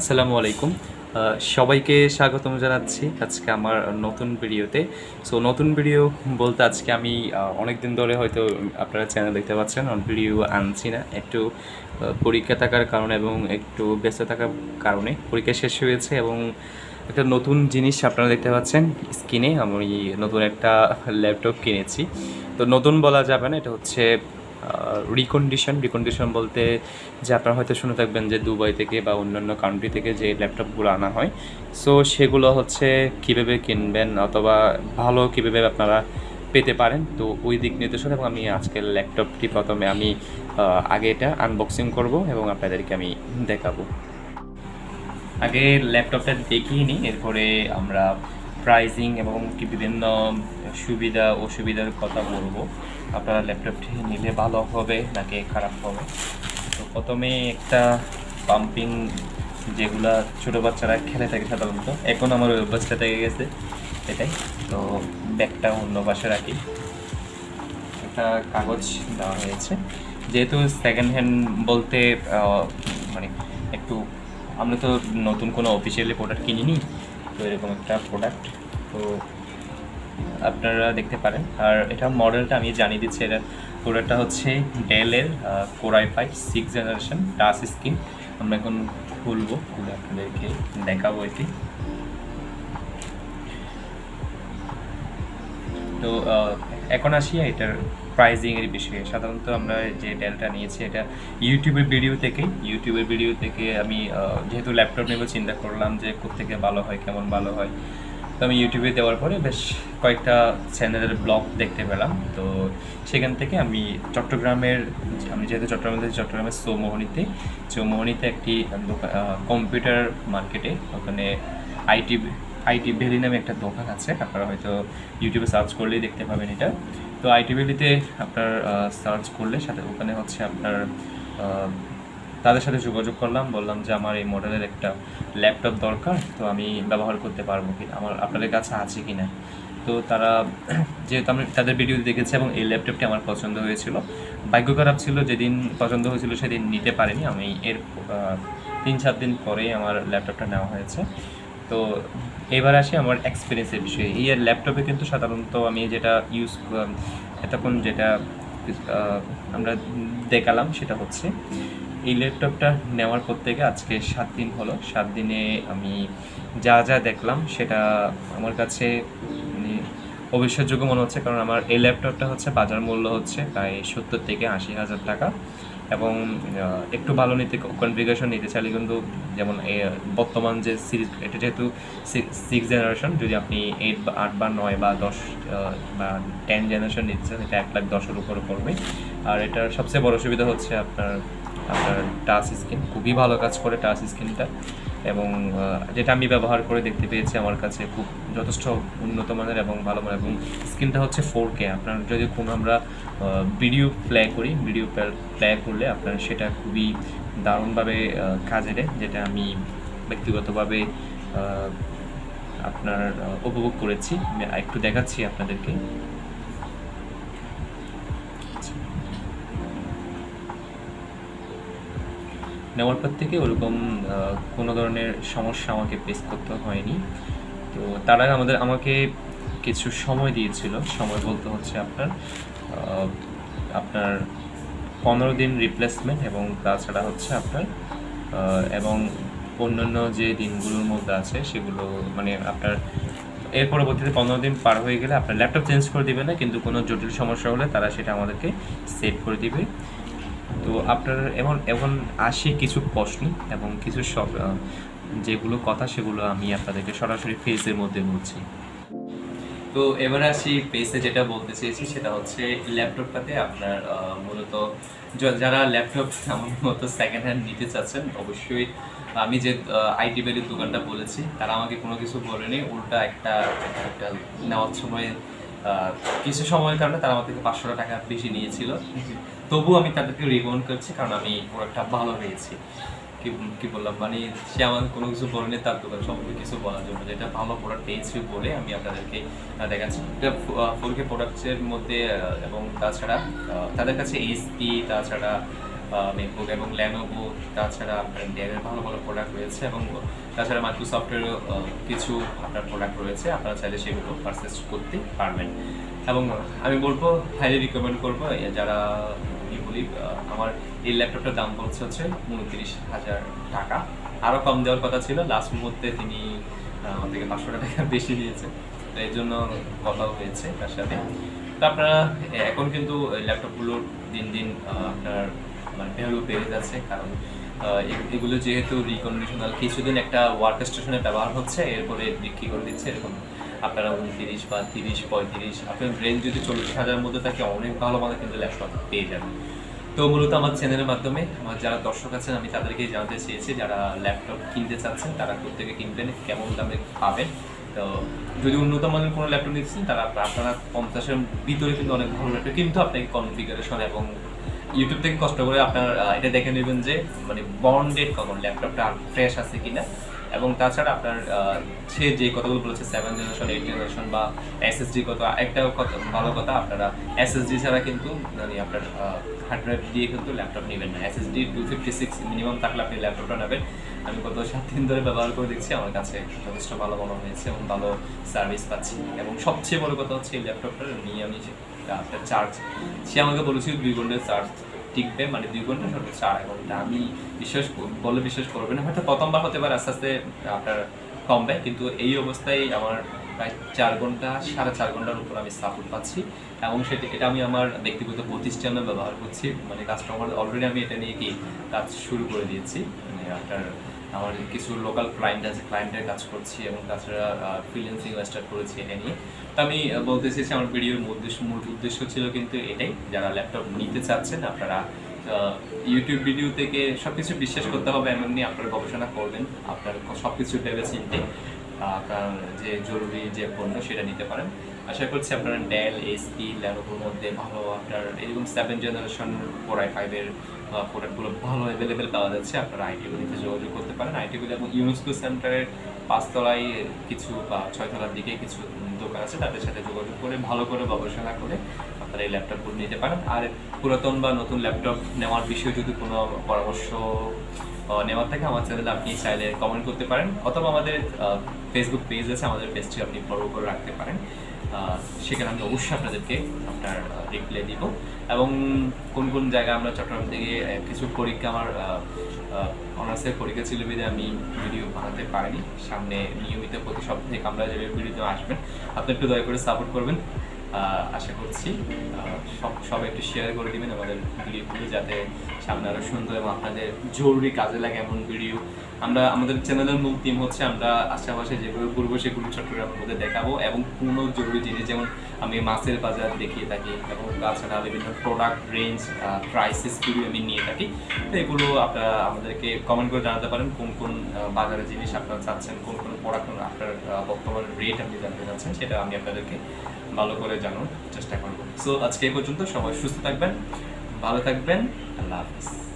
আসসালামু আলাইকুম। সবাইকে স্বাগতম জানাচ্ছি আজকে আমার নতুন ভিডিওতে। সো নতুন ভিডিও বলতে আজকে আমি অনেক দিন ধরে হয়তো আপনারা চ্যানেল দেখতে পাচ্ছেন ভিডিও আনছি না। একটু পরীক্ষা থাকার কারণে এবং একটু ব্যস্ত থাকার কারণে পরীক্ষা শেষ হয়েছে এবং একটা নতুন জিনিস আপনারা দেখতে পাচ্ছেন স্ক্রিনে। আমি নতুন একটা ল্যাপটপ কিনেছি। তো নতুন বলা যাবে না, এটা হচ্ছে রিকন্ডিশন রিকন্ডিশন বলতে যে আপনারা হয়তো শুনে থাকবেন যে দুবাই থেকে বা অন্যান্য কান্ট্রি থেকে যে ল্যাপটপগুলো আনা হয়। সো সেগুলো হচ্ছে কীভাবে কিনবেন অথবা ভালো কীভাবে আপনারা পেতে পারেন। তো ওই দিক নির্দেশনা এবং আমি আজকের ল্যাপটপটি প্রথমে আমি আগে এটা আনবক্সিং করব এবং আপনাদেরকে আমি দেখাবো। আগে ল্যাপটপটা দেখিয়ে নিই, এরপরে আমরা প্রাইজিং এবং কি বিভিন্ন সুবিধা, অসুবিধার কথা বলব। আপনারা ল্যাপটপটি নিলে ভালো হবে, নাকি খারাপ হবে? তো প্রথমে একটা পাম্পিং যেগুলা ছোটো বাচ্চারা খেলে থাকে সাধারণত। এখন আমার ওই অভ্যাসটা থেকে গেছে, এটাই। তো ব্যাগটা অন্য পাশে রাখি। একটা কাগজ দেওয়া হয়েছে। যেহেতু সেকেন্ড হ্যান্ড বলতে মানে একটু, আমরা তো নতুন কোনো অফিসিয়ালি প্রোডাক্ট কিনিনি তো এরকম একটা প্রোডাক্ট তো আপনারা দেখতে পারেন। আর এটা মডেলটা আমি জানিয়ে দিচ্ছি, এটা প্রোডাক্টটা হচ্ছে ডেলের Core i five six generation touch screen আমরা এখন খুলবো, খুলে আপনাদেরকে দেখাবো এটি। তো এখন আসি এটার প্রাইজিং এর বিষয়ে সাধারণত আমরা যে ডেলটা নিয়েছি, এটা ইউটিউবের ভিডিও থেকে ইউটিউবের ভিডিও থেকে আমি যেহেতু ল্যাপটপ নেব চিন্তা করলাম যে থেকে ভালো হয়, কেমন ভালো হয়, তো আমি ইউটিউবে দেওয়ার পরে বেশ কয়েকটা চ্যানেলের ব্লগ দেখতে পেলাম। তো সেখান থেকে আমি চট্টগ্রামের, আমি যেহেতু চট্টগ্রামে চট্টগ্রামের চৌমোহনীতে চৌমোহনীতে একটি কম্পিউটার মার্কেটে ওখানে আইটি আইটি ভ্যালি নামে একটা দোকান আছে। আপনারা হয়তো ইউটিউবে সার্চ করলেই দেখতে পাবেন এটা। তো আইটি ভ্যালিতে আপনার সার্চ করলে সাথে ওখানে হচ্ছে আপনার তাদের সাথে যোগাযোগ করলাম, বললাম যে আমার এই মডেলের একটা ল্যাপটপ দরকার, তো আমি ব্যবহার করতে পারব কি, আমার, আপনাদের কাছে আছে কি না। তো তারা, যেহেতু আমি তাদের ভিডিও দেখেছি এবং এই ল্যাপটপটি আমার পছন্দ হয়েছিল, ভাগ্য খারাপ ছিল, যেদিন পছন্দ হয়েছিল সেদিন নিতে পারিনি, আমি এর তিন চার দিন পরেই আমার ল্যাপটপটা নেওয়া হয়েছে। তো এবার আসি আমার এক্সপিরিয়েন্সের বিষয়ে। এই ল্যাপটপে কিন্তু সাধারণত আমি যেটা ইউজ এতক্ষণ যেটা আমরা দেখালাম সেটা হচ্ছে, এই ল্যাপটপটা নেওয়ার পর থেকে আজকে সাত দিন হলো। সাত দিনে আমি যা যা দেখলাম সেটা আমার কাছে মানে অবিশ্বাসযোগ্য মনে হচ্ছে, কারণ আমার এই ল্যাপটপটা হচ্ছে বাজার মূল্য হচ্ছে প্রায় সত্তর থেকে আশি হাজার টাকা। এবং একটু ভালো নিতে কনফিগারেশন নিতে চাইলে কিন্তু যেমন বর্তমান যে সিরিজ, এটা যেহেতু সিক্স জেনারেশন যদি আপনি এইট বা আট বা নয় বা দশ বা টেন জেনারেশন নিতে চান, এটা এক লাখ দশের উপরে পড়বে। আর এটার সবচেয়ে বড় সুবিধা হচ্ছে আপনার আপনার টাচ স্ক্রিন খুবই ভালো কাজ করে টাচ স্ক্রিনটা এবং যেটা আমি ব্যবহার করে দেখতে পেয়েছি আমার কাছে খুব যথেষ্ট উন্নত মানের এবং ভালো মানের, এবং স্ক্রিনটা হচ্ছে ফোর কে। আপনার যদি কোনো আমরা ভিডিও প্লে করি ভিডিও প্লে করলে আপনার সেটা খুবই দারুণভাবে কাজে দেয়, যেটা আমি ব্যক্তিগতভাবে আপনার উপভোগ করেছি। একটু দেখাচ্ছি আপনাদেরকে। নেওয়ার পর থেকে ওরকম কোনো ধরনের সমস্যা আমাকে ফেস করতে হয়নি। তো তারা আমাদের, আমাকে কিছু সময় দিয়েছিল। সময় বলতে হচ্ছে আপনার আপনার পনেরো দিন রিপ্লেসমেন্ট এবং তাছাড়া হচ্ছে আপনার এবং অন্যান্য যে দিনগুলোর মধ্যে আছে সেগুলো মানে আপনার এর পরবর্তীতে পনেরো দিন পার হয়ে গেলে আপনার ল্যাপটপ চেঞ্জ করে দিবে না, কিন্তু কোনো জটিল সমস্যা হলে তারা সেটা আমাদেরকে সেভ করে দিবে। তো আপনার এমন এখন আসি কিছু প্রশ্ন এবং কিছু সব যেগুলো কথা সেগুলো আমি আপনাদেরকে সরাসরি ফেসের মধ্যে বলছি। তো এবার আসি পেসে যেটা বলতে চেয়েছি সেটা হচ্ছে ল্যাপটপটাতে আপনার মূলত যারা ল্যাপটপ আমার মতো সেকেন্ড হ্যান্ড নিতে চাচ্ছেন, অবশ্যই আমি যে আইটি ভ্যালির দোকানটা বলেছি, তারা আমাকে কোনো কিছু বলেনি, উল্টা একটা একটা নেওয়ার সময় কিছু সময়ের কারণে তারা আমার থেকে পাঁচশো টাকা বেশি নিয়েছিল। তবুও আমি তাদেরকে রিকমেন্ড করছি কারণ আমি প্রোডাক্টটা ভালো পেয়েছি কি বললাম? মানে সে আমার কোনো কিছু বলেনি, তার দোকান সম্পর্কে কিছু বলার জন্য। যেটা ভালো প্রোডাক্ট পেয়েছি বলে আমি আপনাদেরকে দেখাচ্ছি। এটা ফোর কে প্রোডাক্টের মধ্যে এবং তাছাড়া তাদের কাছে এইচপি তাছাড়া মেকবুক এবং ল্যানোভো তাছাড়া আপনার ডেলের ভালো ভালো প্রোডাক্ট রয়েছে এবং, তাছাড়া মাইক্রোসফটেরও কিছু আপনার প্রোডাক্ট রয়েছে। আপনারা চাইলে সেগুলো পারচেস করতে পারবেন। এবং আমি বলব হাইলি রিকমেন্ড করব যারা বলি আমার এই ল্যাপটপটার দাম পড়ছে হচ্ছে উনত্রিশ হাজার টাকা। আরও কম দেওয়ার কথা ছিল। লাস্ট মুহূর্তে তিনি আমার থেকে পাঁচশো টাকা বেশি নিয়েছে। তো এই জন্য কথাও হয়েছে তার সাথে। তো আপনারা এখন কিন্তু ল্যাপটপগুলোর দিন দিন আপনার মানে ভ্যালু বেড়ে যাচ্ছে, কারণ এগুলো যেহেতু রিকন্ডিশনাল কিছুদিন একটা ওয়ার্ক স্টেশনে ব্যবহার হচ্ছে, এরপরে বিক্রি করে দিচ্ছে, এরকম আপনারা উনত্রিশ বা তিরিশ, পঁয়ত্রিশ, আপনার রেঞ্জ যদি চল্লিশ হাজারের মধ্যে থাকে, অনেক ভালো মানের কিন্তু ল্যাপটপ পেয়ে যাবেন। তো মূলত আমার চ্যানেলের মাধ্যমে, আমার যারা দর্শক আছেন, আমি তাদেরকে জানতে চেয়েছি, যারা ল্যাপটপ কিনতে চাচ্ছেন, তারা থেকে কিনবেন, কেমন দামে পাবেন? তো যদি উন্নত মানের কোনো ল্যাপটপ নিচ্ছেন তারা আপনারা পঞ্চাশের ভিতরে কিন্তু অনেক ভালো ল্যাপটপ কিন্তু আপনাকে কনফিগারেশন এবং ইউটিউব থেকে কষ্ট করে আপনার এটা দেখে নেবেন যে মানে বন্ডেড কখন ল্যাপটপটা ফ্রেশ আছে কিনা। এবং তাছাড়া আপনার সে যে কথাগুলো বলেছে সেভেন জেনারেশন এইট জেনারেশন বা এসএসডি কথা একটা কথা ভালো কথা, আপনারা এসএসডি ছাড়া কিন্তু মানে আপনার হার্ড ড্রাইভ দিয়ে কিন্তু ল্যাপটপ নেবেন না। SSD two fifty six minimum থাকলে আপনি ল্যাপটপটা নেবেন। আমি গত সাত দিন ধরে ব্যবহার করে দেখছি, আমার কাছে যথেষ্ট ভালো মনে হয়েছে এবং ভালো সার্ভিস পাচ্ছি। এবং সবচেয়ে বড় কথা হচ্ছে, এই ল্যাপটপটা নিয়ে আমি আপনার চার্জ সে আমাকে বলেছিল দুই ঘণ্টার চার্জ টিকবে মানে দুই ঘণ্টা সর্বোচ্চ আড়াই ঘণ্টা। আমি বিশ্বাস বলে বিশ্বাস করবে না। হয়তো প্রথমবার হতে পারে, আস্তে আস্তে আপনার কমবে। কিন্তু এই অবস্থায় আমার প্রায় চার ঘণ্টা, সাড়ে চার ঘণ্টার উপর আমি সাপোর্ট পাচ্ছি। এবং সেটা, এটা আমি আমার ব্যক্তিগত প্রতিষ্ঠানে ব্যবহার করছি। মানে কাস্টমার অলরেডি আমি এটা নিয়ে কি কাজ শুরু করে দিয়েছি। মানে আপনার আমার কিছু লোকাল ক্লায়েন্ট আছে ক্লায়েন্টের কাজ করছি এবং তাছাড়া ফ্রিল্যান্সিং স্টার্ট করেছি এটা নিয়ে। তো আমি বলতে চেয়েছি আমার ভিডিওর উদ্দেশ্য মূল উদ্দেশ্য ছিল কিন্তু এটাই, যারা ল্যাপটপ নিতে চাচ্ছেন আপনারা ইউটিউব ভিডিও থেকে সব কিছু বিশ্বাস করতে হবে, এমন নিয়ে আপনারা গবেষণা করবেন, আপনার সব কিছু ভেবে চিনতে, আপনার যে জরুরি যে পণ্য সেটা নিতে পারেন। আশা করছি আপনারা ডেল এসপি ল্যানোভোর মধ্যে ভালো আপনার, এরকম সেভেন জেনারেশন ফোর আই ফাইভের প্রোডাক্টগুলো ভালো অ্যাভেলেবেল পাওয়া যাচ্ছে। আপনারা আইটিগুলিতে যোগাযোগ করতে পারেন। আইটিগুলি এবং ইউনেস্কো সেন্টারের পাঁচতলায় কিছু বা ছয়তলার দিকে কিছু দোকান আছে, তাদের সাথে যোগাযোগ করে, ভালো করে গবেষণা করে আপনারা এই ল্যাপটপগুলো নিতে পারেন। আর পুরাতন বা নতুন ল্যাপটপ নেওয়ার বিষয়ে যদি কোনো পরামর্শ নেওয়ার থাকে, আমার চ্যানেলে আপনি চাইলে কমেন্ট করতে পারেন। অথবা আমাদের ফেসবুক পেজ আছে, আমাদের পেজটি আপনি ফলো করে রাখতে পারেন। সেখানে আমি অবশ্যই আপনাদেরকে আপনার রিপ্লাই দিব। এবং কোন কোন জায়গায় আমরা চট্টগ্রাম থেকে কিছু পরীক্ষা আমার অনার্সের পরীক্ষা ছিল বিধে আমি ভিডিও বানাতে পারিনি। সামনে নিয়মিত প্রতি সপ্তাহে আমরা যে ভিডিওতে আসবেন, আপনি একটু দয়া করে সাপোর্ট করবেন। আশা করছি। সব সবাই একটু শেয়ার করে দিবেন আমাদের ভিডিওগুলো যাতে সামনে আরও সুন্দর এবং আপনাদের জরুরি কাজে লাগে এমন ভিডিও আমরা, আমাদের চ্যানেলের মূল টিম হচ্ছে আমরা আশেপাশে যেগুলো করব সেগুলো চট্টগ্রামের মধ্যে দেখাবো এবং কোনো জরুরি জিনিস, যেমন আমি মাছের বাজার দেখিয়ে থাকি এবং তাছাড়া বিভিন্ন প্রোডাক্ট রেঞ্জ প্রাইসেস ভিডিও আমি নিয়ে থাকি। তো এগুলো আপনারা আমাদেরকে কমেন্ট করে জানাতে পারেন, কোন কোন বাজারের জিনিস আপনারা চাচ্ছেন, কোন কোন প্রোডাক্ট আপনার বর্তমান রেট আপনি জানতে চাচ্ছেন, সেটা আমি আপনাদেরকে ভালো করে জানানোর চেষ্টা করব। সো আজকে এই পর্যন্ত সবাই সুস্থ থাকবেন, ভালো থাকবেন, আল্লাহ হাফিজ।